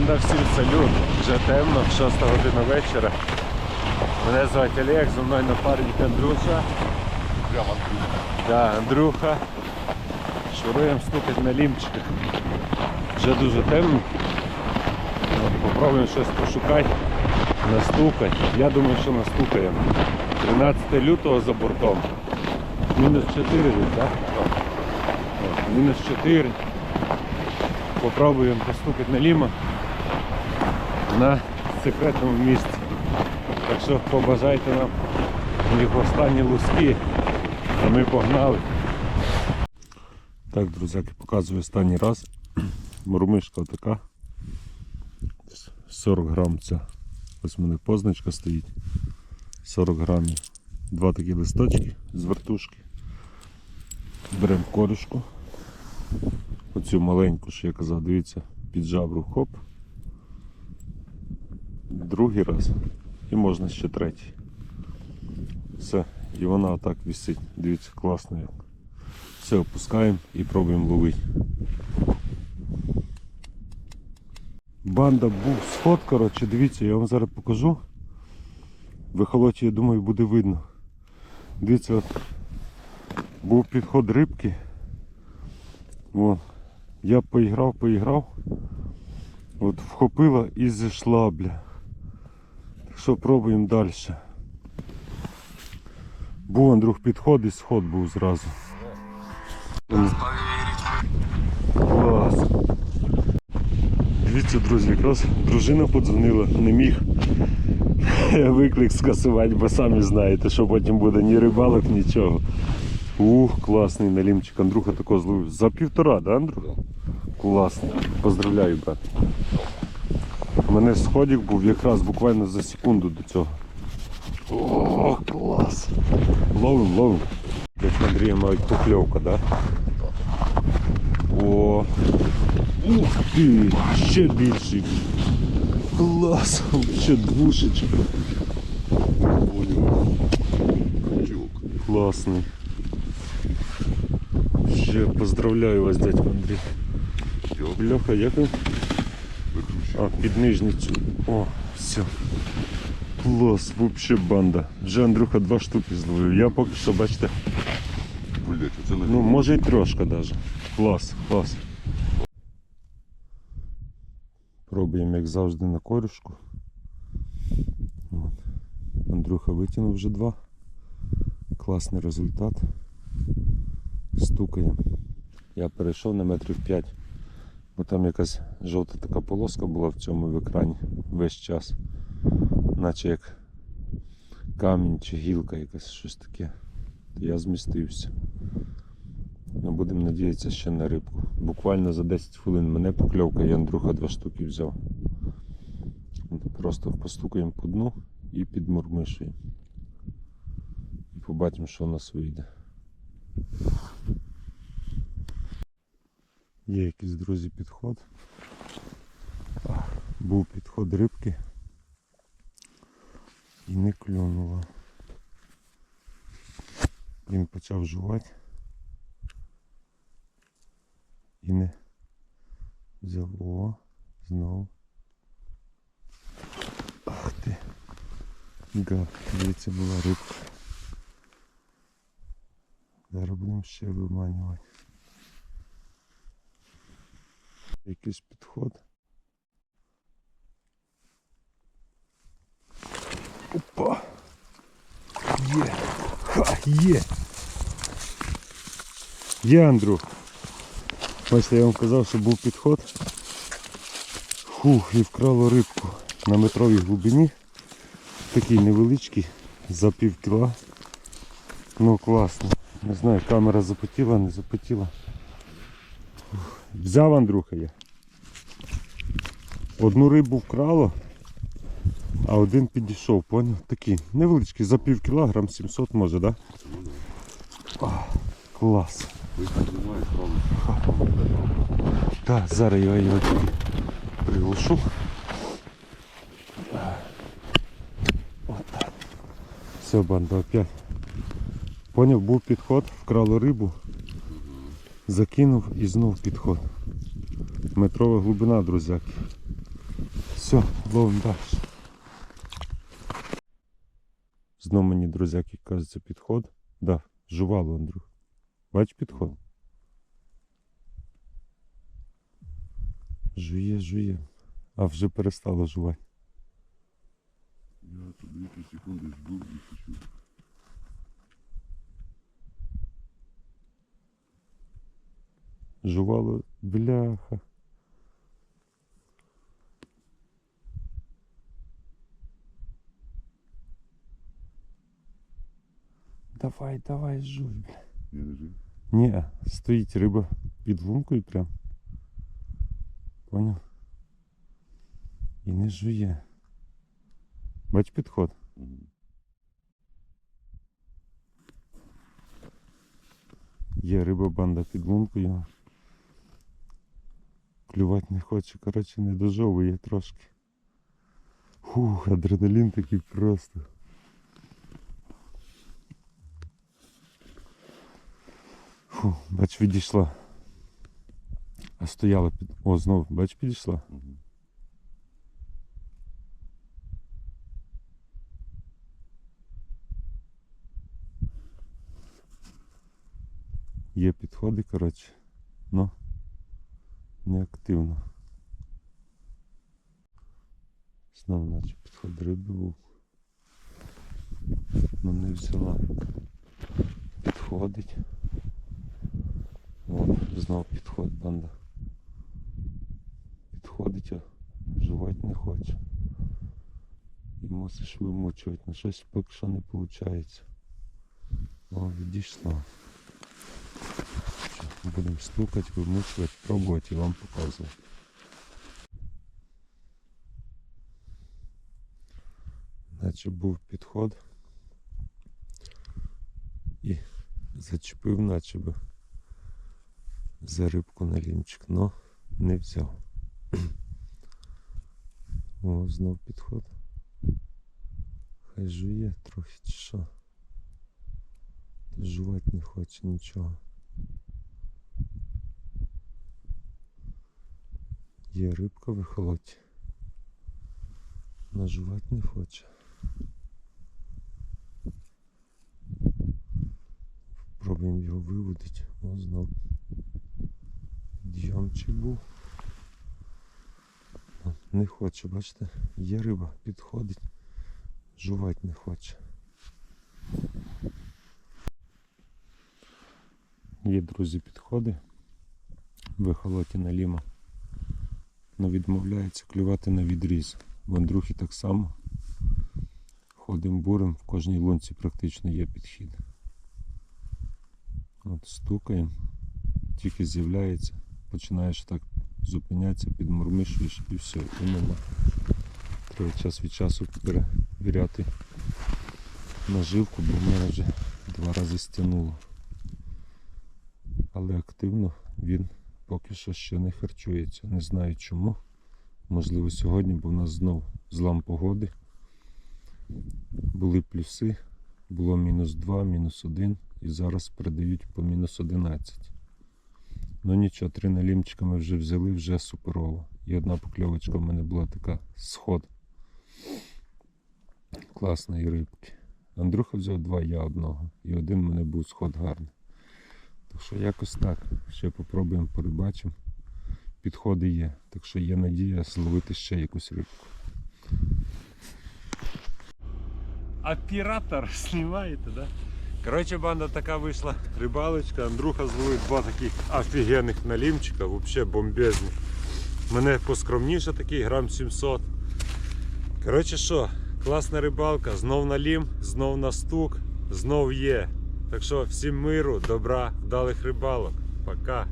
Банда всім салют. Вже темно, 6 година вечора. Мене звати Олег, зі мною напарник Андрюша. Да, Андрюха. Шуруємо стукать на лімчиках. Вже дуже темно. Попробуємо щось пошукати, настукати. Я думаю, що настукаємо. 13 лютого за бортом. Мінус 4 так? Мінус 4. Попробуємо постукати на ліма на секретному місці. Так що побажайте нам їх останні луски. А ми погнали. Так, друзяки, показую останній раз. Мурмишка така. 40 грам ця. Ось в мене позначка стоїть. 40 грамів. Два такі листочки з вертушки. Беремо корюшку. Оцю маленьку, що я казав, дивіться, під жабру хоп. Другий раз. І можна ще третій. Все. І вона отак висить. Дивіться, класно як. Все, опускаємо і пробуємо ловити. Банда був сход, коротше, дивіться, я вам зараз покажу. В ехолоті, я думаю, буде видно. Дивіться, от був підход рибки. О, я поіграв, поіграв. От вхопила і зійшла, бля. Що пробуємо далі. Був Андрюх підход і сход був зразу. Клас. Дивіться, друзі, якраз дружина подзвонила, не міг. Виклик скасувати, бо самі знаєте, що потім буде ні рибалок, нічого. Ух, класний налімчик. Андрюха такого зловив. За півтора, да, Андрюх? Класно. Поздравляю, брат. У мене сходик був якраз буквально за секунду до цього. О, клас! Ловим, ловим. Як в Андрія мають покльовка, да? О! Ух ти! Ще більший. Клас! Ще двушечка. Класний. Ще поздравляю вас, дядько Андрій. Льоха, як він? А, під нижницю. О, все. Клас, вообще банда. Вже Андрюха два штуки зловив. Я поки що, бачите, Блять, оце не ну може і трошка даже. Клас, клас. Пробуємо, як завжди, на корюшку. От. Андрюха витягнув вже два. Класний результат. Стукаємо. Я перейшов на метрів 5, бо там якась жовта така полоска була в цьому в екрані весь час. Наче як камінь чи гілка якась щось таке. Я змістився. Ну, будемо надіятися ще на рибку. Буквально за 10 хвилин мене покльовка і Андрюха два штуки взяв. Просто постукаємо по дну і підмурмишуємо. І побачимо, що у нас вийде. Є якийсь, друзі, підход. Був підход рибки. І не клюнуло. Він почав жувати. І не взяв. О, знову. Ах ти. Гад, дивіться, була рибка. Зараз будемо ще виманювати. Якийсь підход. Опа! Є! Ха, є! Є, Андрюх! Бачите, я вам казав, що був підход. Фух, і вкрало рибку на метровій глибині. Такий невеличкий, за пів кіла. Ну класно. Не знаю, камера запотіла, не запотіла. Взяв Андрюха я. Одну рибу вкрало, а один підійшов, поняв? Такий невеличкий, за пів кіла, грам 700 може, так? Да? Клас. Немає справи. Так, зараз я його приглушу. Все, банда, опять. Поняв, був підход, вкрало рибу, закинув і знов підход. Метрова глибина, друзяки. Все, ловим далі. Знову мені друзяки кажеться підход. Да, жувало, Андрюх. Бач підход. Жує, жує. А вже перестало жувати. Я тут дві секунди жду і хочу. Жувало, бляха. Давай, давай, жуй, бля. Не жив. Ні, стоїть риба під лункою прям. Поняв? І не жує. Бач підход. Є риба банда під лункою. Клювати не хоче, коротше, не дожовує трошки. Фух, адреналін такий просто. Фу, бач, відійшла. А стояла під. О, знову, бач, підійшла. Є підходи, коротше. Ну, не активно. Знову наче підход риби був. Ну не взяла. Підходить. О, знов підход банда. Підходить, а жувати не хоче. І мусиш вимучувати, на щось поки що не виходить. О, відійшла. Що, Будемо стукати, вимучувати, пробувати і вам показувати. Наче був підход і зачепив наче би за рибку на лінчик, но не взяв. О, знов підход. Хай жує трохи чи що. Жувати не хоче нічого. Є рибка в ехолоті. Нажувати не хоче. Пробуємо його виводити. О, знов. Дйомчик був. Не хоче, бачите? Є риба, підходить. Жувати не хоче. Є, друзі, підходи. В ехолоті на ліма. Но відмовляється клювати на відріз. В так само. Ходимо бурим, в кожній лунці практично є підхід. От стукаємо, тільки з'являється, починаєш так зупинятися, підмурмишуєш і все, і нема. Треба час від часу перевіряти наживку, бо в мене вже два рази стягнуло. Але активно він поки що ще не харчується. Не знаю чому. Можливо сьогодні, бо в нас знов злам погоди. Були плюси, було мінус 2, мінус 1 і зараз передають по мінус 11. Ну нічого, три налімчика ми вже взяли, вже суперово. І одна покльовочка в мене була така сход. Класної рибки. Андрюха взяв два, я одного. І один в мене був сход гарний. Так що якось так. Ще попробуємо порибачимо. Підходи є. Так що є надія зловити ще якусь рибку. Оператор знімаєте, да? Коротше, банда така вийшла рибалочка. Андрюха зловив два таких офігенних налімчика, взагалі бомбезні. Мене поскромніше такий, грам 700. Коротше що, класна рибалка, знов на лім, знов на стук, знов є. Так що всім миру, добра, вдалих рибалок. Пока.